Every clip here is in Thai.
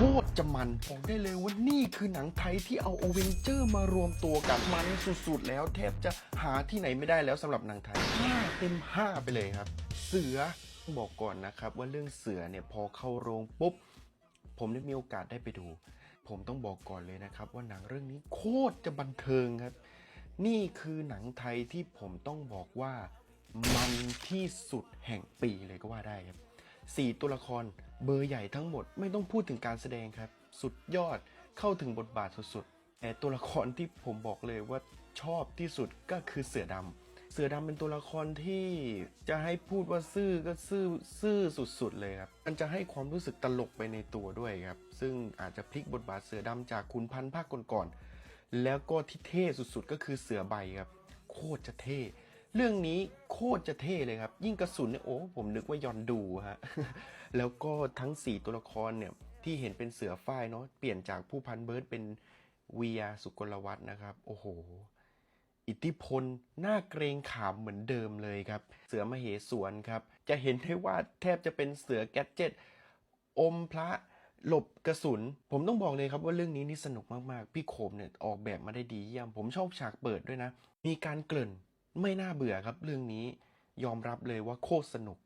ตรจะมันบอกได้เลยว่านี่คือหนังไทยที่เอาอเวนเจอร์มารวมตัวกันมันสุดๆ แล้วแทบจะหาที่ไหนไม่ได้แล้วสำหรับหนังไทย5เต็ม5 ไปเลยครับ เสือบอกก่อนนะครับว่าเรื่องเสือเนี่ยพอเข้าโรงปุ๊บ ผมได้มีโอกาสได้ไปดู ผมต้องบอกก่อนเลยนะครับ ว่าหนังเรื่องนี้โคตรจะบันเทิงครับ นี่คือหนังไทยที่ผมต้องบอกว่ามันที่สุดแห่งปีเลยก็ว่าได้ครับสี่ตัวละคร เบอร์ใหญ่ทั้งหมดไม่ต้องพูดถึงการแสดงครับ สุดยอดเข้าถึงบทบาทสุดๆ แต่ตัวละครที่ผมบอกเลยว่าชอบที่สุดก็คือเสือดำเสือดำเป็นตัวละครที่จะให้พูดว่าซื่อก็ซื่อซื่อสุดๆเลยครับ มันจะให้ความรู้สึกตลกไปในตัวด้วยครับ ซึ่งอาจจะพลิกบทบาทเสือดำจากคุณพันภาคก่อนๆแล้วก็ที่เท่สุดๆ ก็คือเสือใบครับ โคตรจะเท่ เรื่องนี้โคตรจะเท่เลยครับ ยิ่งกระสุนเนี่ยโอ้ผมนึกว่ายอนดูฮะแล้วก็ทั้ง 4 ตัวละครเนี่ยที่เห็นเป็นเสือฝ้ายเนาะเปลี่ยนจากผู้พันเบิร์ดเป็นเวียสุกลวัฒนะครับ โอ้โห อิทธิพลน่าเกรงขามเหมือนเดิมเลยครับ เสือมเหสวนครับ จะเห็นได้ว่าแทบจะเป็นเสือแกดเจ็ตอมพระหลบกระสุน ผมต้องบอกเลยครับว่าเรื่องนี้นี่สนุกมากๆ พี่โคมเนี่ยออกแบบมาได้ดีเยี่ยม ผมชอบฉากเปิดด้วยนะ มีการเกริ่น ไม่น่าเบื่อครับเรื่องนี้ยอมรับเลยว่าโคตรสนุก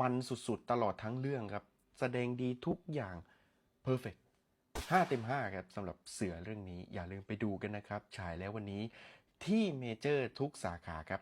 มันสุดๆ ตลอดทั้งเรื่องครับ แสดงดีทุกอย่าง perfect 5เต็ม5ครับสำหรับเสือเรื่องนี้อย่าลืมไปดูกันนะครับ ฉายแล้ววันนี้ที่เมเจอร์ทุกสาขาครับ